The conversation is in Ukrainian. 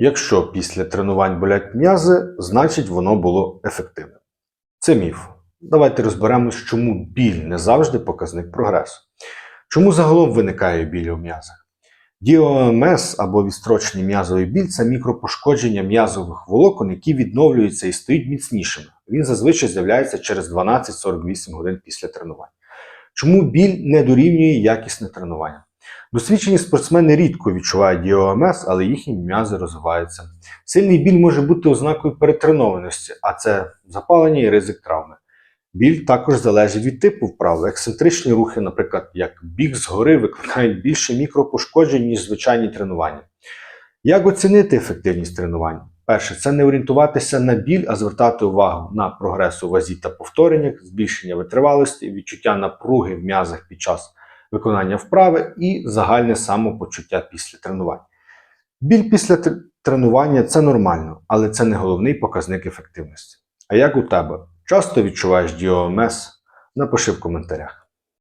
Якщо після тренувань болять м'язи, значить воно було ефективним. Це міф. Давайте розберемось, чому біль не завжди показник прогресу. Чому загалом виникає біль у м'язах? Діомес або відстрочений м'язовий біль це мікропошкодження м'язових волокон, які відновлюються і стають міцнішими. Він зазвичай з'являється через 12-48 годин після тренувань. Чому біль не дорівнює якісне тренування? Досвідчені спортсмени рідко відчувають діомес, але їхні м'язи розвиваються. Сильний біль може бути ознакою перетренованості, а це запалення і ризик травми. Біль також залежить від типу вправ. Ексцентричні рухи, наприклад, як біг згори, викликають більше мікропошкоджень, ніж звичайні тренування. Як оцінити ефективність тренувань? Перше, це не орієнтуватися на біль, а звертати увагу на прогрес у вазі та повтореннях, збільшення витривалості, відчуття напруги в м'язах під час виконання вправи і загальне самопочуття після тренувань. Біль після тренування це нормально, але це не головний показник ефективності. А як у тебе? Часто відчуваєш діомес? Напиши в коментарях.